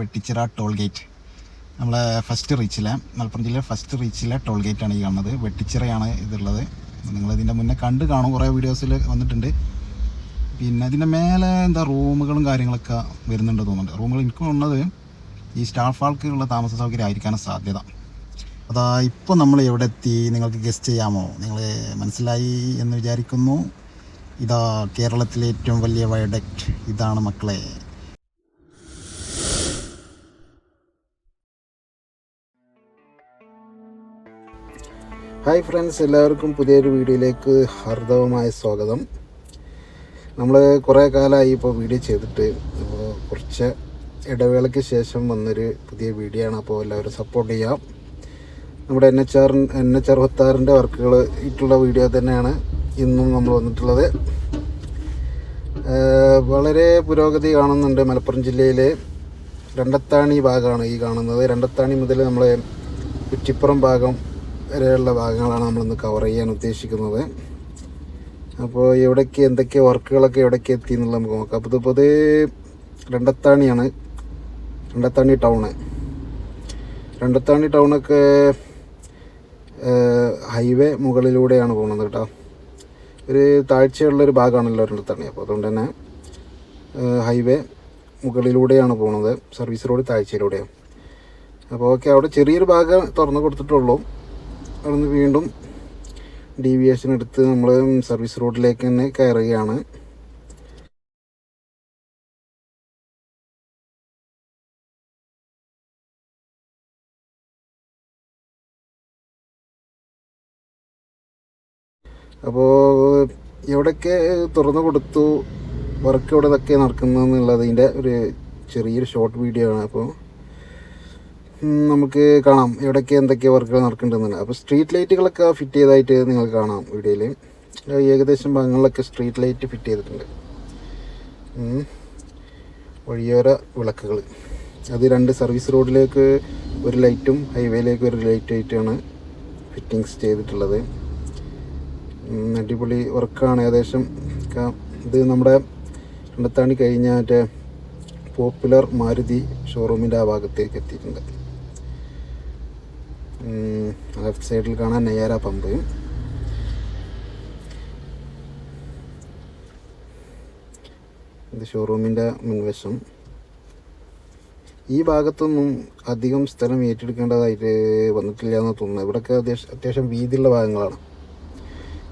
Vettichira toll gate നമ്മളെ first റീച്ചിലെ മലപ്പുറം ജില്ലയിലെ ഫസ്റ്റ് റീച്ചിലെ ടോൾ ആണ് ഈ കാണുന്നത്. വെട്ടിച്ചിറയാണ് ഇതുള്ളത്. നിങ്ങൾ ഇതിന്റെ മുന്നേ കണ്ട് കാണും. കുറേ വീഡിയോസിൽ വന്നിട്ടുണ്ട്. പിന്നെ അതിന്റെ മേലെ എന്താ റൂമുകളും കാര്യങ്ങളൊക്കെ വരുന്നുണ്ട് തോന്നുന്നുണ്ട്. റൂമുകൾ എനിക്ക് ഉള്ളത് ഈ സ്റ്റാഫ് ആൾക്കുള്ള താമസ സൗകര്യം ആയിരിക്കാനും സാധ്യത. അതാ ഇപ്പോൾ നമ്മൾ എവിടെ എത്തി? നിങ്ങൾക്ക് ഗസ്റ്റ് ചെയ്യാമോ? നിങ്ങൾ മനസ്സിലായി എന്ന് വിചാരിക്കുന്നു. ഇതാ കേരളത്തിലെ ഏറ്റവും വലിയ വയഡക്റ്റ് ഇതാണ് മക്കളെ. ഹായ് ഫ്രണ്ട്സ് എല്ലാവർക്കും പുതിയൊരു വീഡിയോയിലേക്ക് ഹർദവുമായ സ്വാഗതം. നമ്മൾ കുറേ കാലമായി ഇപ്പോൾ വീഡിയോ ചെയ്തിട്ട് കുറച്ച് ഇടവേളയ്ക്ക് ശേഷം വന്നൊരു പുതിയ വീഡിയോ ആണ്. അപ്പോൾ എല്ലാവരും സപ്പോർട്ട് ചെയ്യാം. നമ്മുടെ N H R N H അറുപത്താറിന്റെ വർക്കുകൾ ഇട്ടുള്ള വീഡിയോ തന്നെയാണ് ഇന്നും നമ്മൾ വന്നിട്ടുള്ളത്. വളരെ പുരോഗതി കാണുന്നുണ്ട് മലപ്പുറം ജില്ലയിലെ. രണ്ടത്താണി ഭാഗമാണ് ഈ കാണുന്നത്. രണ്ടത്താണി മുതൽ നമ്മൾ കുറ്റിപ്പുറം ഭാഗം വരെയുള്ള ഭാഗങ്ങളാണ് നമ്മളിന്ന് കവർ ചെയ്യാൻ ഉദ്ദേശിക്കുന്നത്. അപ്പോൾ എവിടേക്ക് എന്തൊക്കെ വർക്കുകളൊക്കെ എവിടേക്ക് എത്തി എന്നുള്ളത് നമുക്ക് നോക്കാം. അപ്പോൾ ഇതിപ്പോൾ ഇത് രണ്ടത്താണിയാണ്. രണ്ടത്താണി ടൗണ് രണ്ടത്താണി ടൗണൊക്കെ ഹൈവേ മുകളിലൂടെയാണ് പോകുന്നത് കേട്ടോ. ഒരു താഴ്ചയുള്ളൊരു ഭാഗമാണല്ലോ രണ്ടത്താണി. അപ്പോൾ അതുകൊണ്ട് തന്നെ ഹൈവേ മുകളിലൂടെയാണ് പോകുന്നത്. സർവീസ് റോഡ് താഴ്ചയിലൂടെയാണ്. അപ്പോൾ ഓക്കെ അവിടെ ചെറിയൊരു ഭാഗം തുറന്നു കൊടുത്തിട്ടുള്ളൂ. അവിടെ നിന്ന് വീണ്ടും ഡീവിയേഷൻ എടുത്ത് നമ്മൾ സർവീസ് റോഡിലേക്ക് തന്നെ കയറുകയാണ്. അപ്പോൾ എവിടെയൊക്കെ തുറന്നു കൊടുത്തു വർക്ക് എവിടെ ഇതൊക്കെ നടക്കുന്നതെന്നുള്ളതിന്റെ ഒരു ചെറിയൊരു ഷോർട്ട് വീഡിയോ ആണ്. അപ്പോൾ നമുക്ക് കാണാം എവിടെയൊക്കെ എന്തൊക്കെ വർക്കുകൾ നടക്കുന്നുണ്ടെന്നുണ്ട് അപ്പോൾ സ്ട്രീറ്റ് ലൈറ്റുകളൊക്കെ ഫിറ്റ് ചെയ്തതായിട്ട് നിങ്ങൾ കാണാം വീഡിയോയിൽ. ഏകദേശം ഭാഗങ്ങളിലൊക്കെ സ്ട്രീറ്റ് ലൈറ്റ് ഫിറ്റ് ചെയ്തിട്ടുണ്ട്. വഴിയോര വിളക്കുകൾ. അത് രണ്ട് സർവീസ് റോഡിലേക്ക് ഒരു ലൈറ്റും ഹൈവേയിലേക്ക് ഒരു ലൈറ്റ് ആയിട്ടാണ് ഫിറ്റിങ്സ് ചെയ്തിട്ടുള്ളത്. അടിപൊളി വർക്കാണ് ഏകദേശം ഇത് നമ്മുടെ രണ്ടത്താണി കഴിഞ്ഞ മറ്റേ പോപ്പുലർ മാരുതി ഷോറൂമിന്റെ ആ ഭാഗത്തേക്ക് എത്തിയിട്ടുണ്ട്. ലെഫ്റ്റ് സൈഡിൽ കാണാൻ നെയ്യാര പമ്പ്. ഇത് ഷോറൂമിന്റെ മുൻവശം. ഈ ഭാഗത്തൊന്നും അധികം സ്ഥലം ഏറ്റെടുക്കേണ്ടതായിട്ട് വന്നിട്ടില്ല എന്ന് തോന്നുന്നു ഇവിടെയൊക്കെ അത്യാവശ്യം വീതിയുള്ള ഭാഗങ്ങളാണ്.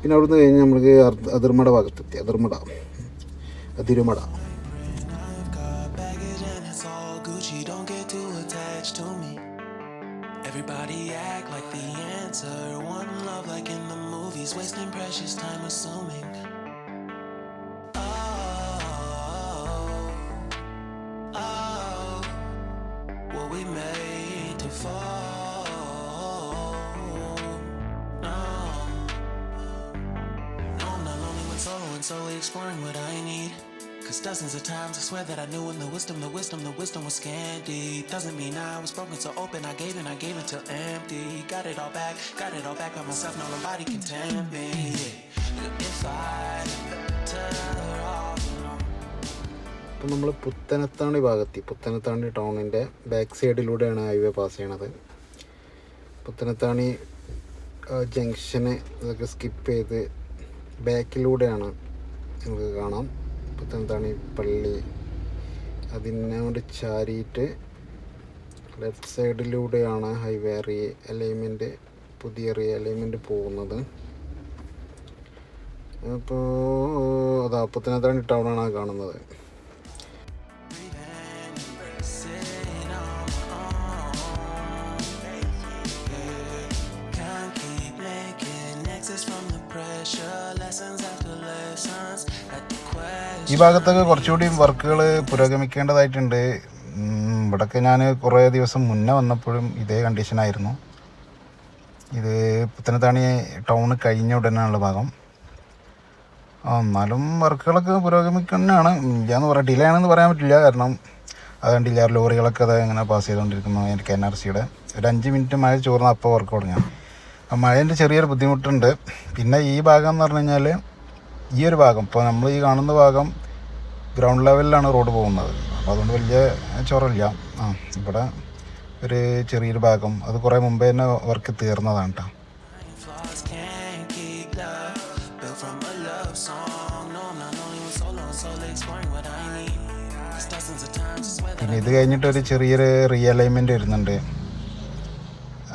പിന്നെ അവിടുന്ന് കഴിഞ്ഞ് നമുക്ക് അതിർമട ഭാഗത്തെത്തി. അതിർമട. Athirumada. Wasting precious time assuming. Oh, oh, were we made to fall? No. No, I'm not lonely when solo and solely exploring what I need. Cause dozens of times I swear that I knew in the wisdom, the wisdom, the wisdom was scanty. Doesn't mean I was broken so open, I gave and I gave until empty. Got it all back, got it all back by myself, no nobody can tempt me. If I ഇപ്പം നമ്മൾ പുത്തനത്താണി ഭാഗത്തി പുത്തനത്താണി ടൗണിന്റെ back സൈഡിലൂടെയാണ് highway pass ചെയ്യണത് Puthanathani junction ഇതൊക്കെ skip ചെയ്ത് ബാക്കിലൂടെയാണ് നമുക്ക് കാണാം പുത്തനത്താണി പള്ളി? അതിനോട് ചാരിയിട്ട് ലെഫ്റ്റ് സൈഡിലൂടെയാണ് ഹൈവേ റീ അലൈൻമെന്റ് പുതിയ റീ അലൈൻമെന്റ് പോകുന്നത്. അപ്പോൾ അതാ പുത്തനത്താണി ടൗണാണ് കാണുന്നത്. ഈ ഭാഗത്തൊക്കെ കുറച്ചുകൂടി വർക്കുകൾ പുരോഗമിക്കേണ്ടതായിട്ടുണ്ട്. ഇവിടൊക്കെ ഞാൻ കുറേ ദിവസം മുന്നേ വന്നപ്പോഴും ഇതേ കണ്ടീഷനായിരുന്നു ഇത് പുത്തനത്താണി ടൗണ് കഴിഞ്ഞ ഉടനെയുള്ള ഭാഗം. എന്നാലും വർക്കുകളൊക്കെ പുരോഗമിക്കുന്നതാണ്. ഇല്ലാന്ന് പറയാം ഡിലേ ആണെന്ന് പറയാൻ പറ്റില്ല. കാരണം അത് കണ്ടില്ല ലോറികളൊക്കെ അത് ഇങ്ങനെ പാസ് ചെയ്തുകൊണ്ടിരിക്കുന്നു എനിക്ക് എൻ ആർ സിയുടെ. ഒരു അഞ്ച് മിനിറ്റ് മഴ ചോർന്ന് അപ്പോൾ വർക്ക് തുടങ്ങാം. മഴേന്റെ ചെറിയൊരു ബുദ്ധിമുട്ടുണ്ട്. പിന്നെ ഈ ഭാഗം എന്ന് പറഞ്ഞു കഴിഞ്ഞാൽ ഈ ഒരു ഭാഗം. ഇപ്പോൾ നമ്മൾ ഈ കാണുന്ന ഭാഗം ഗ്രൗണ്ട് ലെവലിലാണ് റോഡ് പോകുന്നത്. അപ്പോൾ അതുകൊണ്ട് വലിയ ചൊറില്ല ആ ഇവിടെ ഒരു ചെറിയൊരു ഭാഗം. അത് കുറേ മുമ്പേ തന്നെ വർക്ക് തീർന്നതാണ് കേട്ടോ പിന്നെ ഇത് കഴിഞ്ഞിട്ട് ഒരു ചെറിയൊരു റീഅലൈൻമെന്റ് വരുന്നുണ്ട്.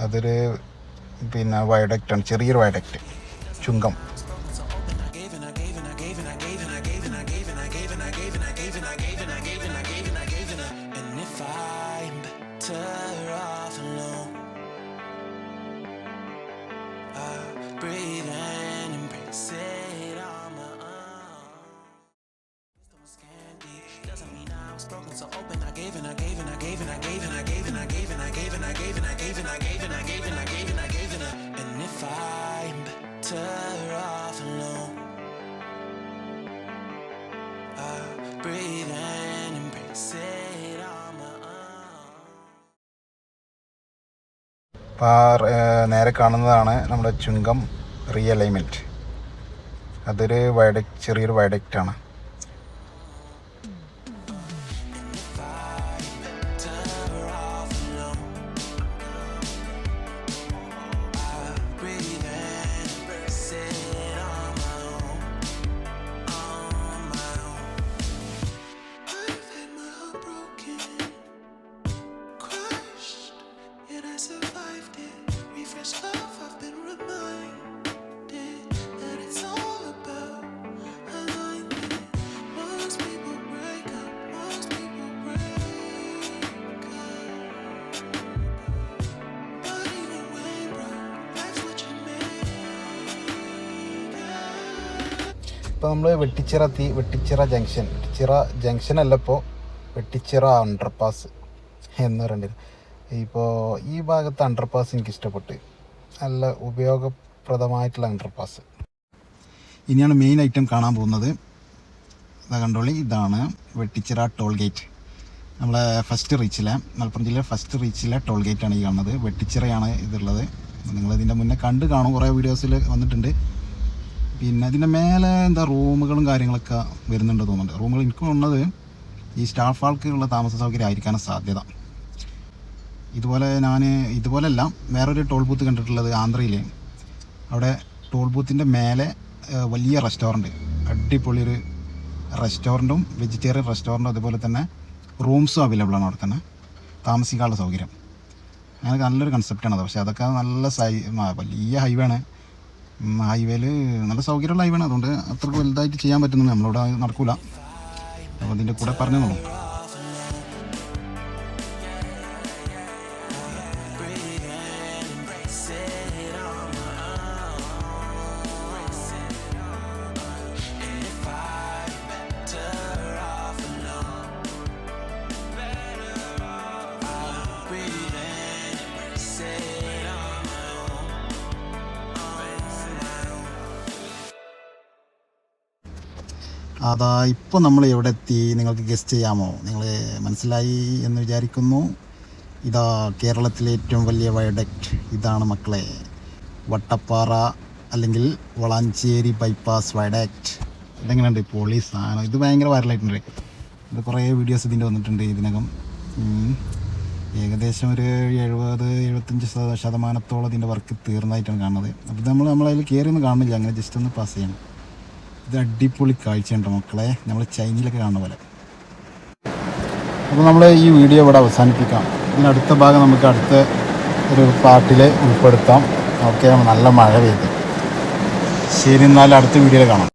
അതൊരു പിന്നെ വയഡക്റ്റാണ് ചെറിയൊരു viaduct Chungam. Better off alone, I breathe and embrace it on my own. Doesn't mean I was broken, so open. I gave and I gave and I gave and I gave and I gave and I gave and I gave and I gave and I gave and I gave and I gave and I gave and I gave അപ്പോൾ നേരെ കാണുന്നതാണ് നമ്മുടെ ചുങ്കം റിയലൈൻമെന്റ് അതൊരു viaduct ചെറിയൊരു വയഡക്റ്റാണ് ഇപ്പോൾ നമ്മൾ വെട്ടിച്ചിറ തീ വെട്ടിച്ചിറ ജംഗ്ഷൻ വെട്ടിച്ചിറ ജംഗ്ഷൻ അല്ല ഇപ്പോൾ വെട്ടിച്ചിറ അണ്ടർപാസ് എന്ന് പറയേണ്ടത് ഇപ്പോൾ ഈ ഭാഗത്ത് അണ്ടർപാസ് എനിക്ക് ഇഷ്ടപ്പെട്ട്. നല്ല ഉപയോഗപ്രദമായിട്ടുള്ള അണ്ടർപാസ് ഇനിയാണ് മെയിൻ ഐറ്റം കാണാൻ പോകുന്നത്. ഇതാ കണ്ടോളി ഇതാണ് വെട്ടിച്ചിറ ടോൾ ഗേറ്റ് നമ്മളെ ഫസ്റ്റ് റീച്ചിലെ മലപ്പുറം ജില്ലയിലെ ഫസ്റ്റ് റീച്ചിലെ ടോൾ ഗേറ്റാണ് ഈ കാണുന്നത്. വെട്ടിച്ചിറയാണ് ഇതുള്ളത്. നിങ്ങളിതിന്റെ മുന്നേ കണ്ട് കാണും. കുറേ വീഡിയോസിൽ വന്നിട്ടുണ്ട്. പിന്നെ അതിന്റെ മേലെ എന്താ റൂമുകളും കാര്യങ്ങളൊക്കെ വരുന്നുണ്ട് തോന്നുന്നുണ്ട്. റൂമുകൾ എനിക്ക് ഉള്ളത് ഈ സ്റ്റാഫ് ആൾക്കുള്ള താമസ സൗകര്യം ആയിരിക്കാനാണ് സാധ്യത. ഇതുപോലെ ഞാൻ ഇതുപോലെയല്ല വേറൊരു ടോൾ ബൂത്ത് കണ്ടിട്ടുള്ളത് ആന്ധ്രയിൽ അവിടെ ടോൾ ബൂത്തിന്റെ മേലെ വലിയ റെസ്റ്റോറന്റ് അടിപൊളി ഒരു റെസ്റ്റോറന്റും വെജിറ്റേറിയൻ റെസ്റ്റോറന്റും അതുപോലെ തന്നെ റൂംസും അവൈലബിൾ ആണ് അവിടെ തന്നെ. താമസിക്കാനുള്ള സൗകര്യം. അങ്ങനെ നല്ലൊരു കൺസെപ്റ്റാണ് അത്. പക്ഷേ അതൊക്കെ നല്ല സൈ വലിയ ഹൈവേ ആണ്. ഹൈവേയിൽ നല്ല സൗകര്യമുള്ള ഹൈവേ ആണ്. അതുകൊണ്ട് അത്ര വലുതായിട്ട് ചെയ്യാൻ പറ്റുന്നുണ്ട് നമ്മളിവിടെ നടക്കൂല. അപ്പോൾ അതിന്റെ കൂടെ പറഞ്ഞു തന്നു അതാ ഇപ്പോൾ നമ്മൾ എവിടെ എത്തി നിങ്ങൾക്ക് ഗസ്റ്റ് ചെയ്യാമോ? നിങ്ങൾ മനസ്സിലായി എന്ന് വിചാരിക്കുന്നു. ഇതാ കേരളത്തിലെ ഏറ്റവും വലിയ വയഡക്റ്റ്. ഇതാണ് മക്കളെ വട്ടപ്പാറ അല്ലെങ്കിൽ വളാഞ്ചേരി ബൈപ്പാസ് വയഡക്റ്റ്. ഇതെങ്ങനെയുണ്ട്? പോളീസ് സാധനം. ഇത് ഭയങ്കര വൈറലായിട്ടുണ്ട് ഇത് കുറേ വീഡിയോസ് ഇതിന്റെ വന്നിട്ടുണ്ട് ഇതിനകം. ഏകദേശം ഒരു എഴുപത് എഴുപത്തഞ്ച് ശത- ശതമാനത്തോളം ഇതിന്റെ വർക്ക് തീർന്നതായിട്ടാണ് കാണുന്നത്. അപ്പോൾ നമ്മൾ നമ്മളതിൽ കയറിയൊന്നും കാണുന്നില്ല. അങ്ങനെ ജസ്റ്റ് ഒന്ന് പാസ് ചെയ്യണം. ഇത് അടിപൊളി കാഴ്ചയുണ്ട് മക്കളെ. നമ്മൾ ചൈനയിലൊക്കെ കാണുന്ന പോലെ. അപ്പോൾ നമ്മൾ ഈ വീഡിയോ ഇവിടെ അവസാനിപ്പിക്കാം. ഇതിനടുത്ത ഭാഗം നമുക്ക് അടുത്ത ഒരു പാട്ടിൽ ഉൾപ്പെടുത്താം. ഓക്കെ നല്ല മഴ പെയ്ത്. ശരി എന്നാൽ അടുത്ത വീഡിയോയിൽ കാണാം.